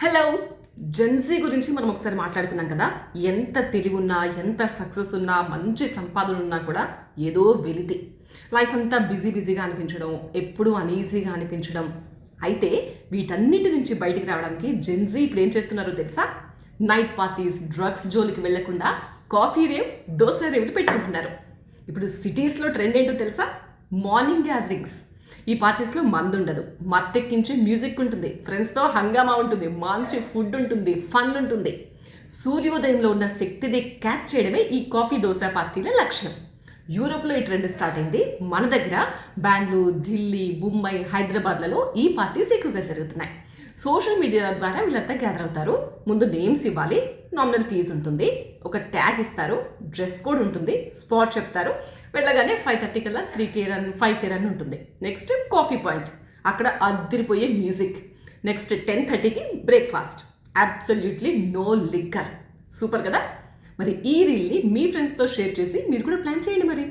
Hello Gen Z గురించి మనం ఒకసారి మాట్లాడుకున్నాం కదా? ఎంత తెలివి ఉన్నా ఎంత సక్సెస్ ఉన్నా మంచి సంపాదన ఉన్నా కూడా ఏదో వెలితి. లైఫ్ అంతా బిజీ బిజీగా అనిపించడం ఎప్పుడూ అనీజీగా అనిపించడం. అయితే వీటన్నిటి నుంచి బయటికి రావడానికి జెన్జీ ఇప్పుడు ఏం చేస్తున్నారో తెలుసా? నైట్ పార్టీస్ డ్రగ్స్ జోలికి వెళ్ళకుండా కాఫీ రేవ్ దోశ రేవులు పెట్టుకుంటున్నారు. ఇప్పుడు సిటీస్లో ట్రెండ్ ఏంటో తెలుసా? మార్నింగ్ గ్యాదరింగ్స్ ఈ పార్టీస్లో మందు ఉండదు మత్తెక్కించే మ్యూజిక్ ఉంటుంది. ఫ్రెండ్స్తో హంగామా ఉంటుంది. మంచి ఫుడ్ ఉంటుంది. ఫన్ ఉంటుంది. సూర్యోదయంలో ఉన్న శక్తిని క్యాచ్ చేయడమే ఈ కాఫీ దోశ పార్టీల లక్ష్యం యూరోప్లో ఈ ట్రెండ్ స్టార్ట్ అయింది. మన దగ్గర బెంగళూరు ఢిల్లీ ముంబై హైదరాబాద్లలో ఈ పార్టీస్ ఎక్కువగా జరుగుతున్నాయి. సోషల్ మీడియా ద్వారా వీళ్ళంతా గ్యాదర్ అవుతారు. ముందు నేమ్స్ ఇవ్వాలి. నామినల్ ఫీజు ఉంటుంది. ఒక ట్యాగ్ ఇస్తారు. డ్రెస్ కోడ్ ఉంటుంది. స్పాట్ చెప్తారు. వెళ్ళగానే ఫైవ్ థర్టీ కల్లా three K run five K run ఉంటుంది. నెక్స్ట్ కాఫీ పాయింట్ అక్కడ అద్దరిపోయే మ్యూజిక్ నెక్స్ట్ టెన్ థర్టీకి breakfast absolutely no liquor super కదా? మరి ఈ రీల్ని మీ ఫ్రెండ్స్తో షేర్ చేసి మీరు కూడా ప్లాన్ చేయండి మరి.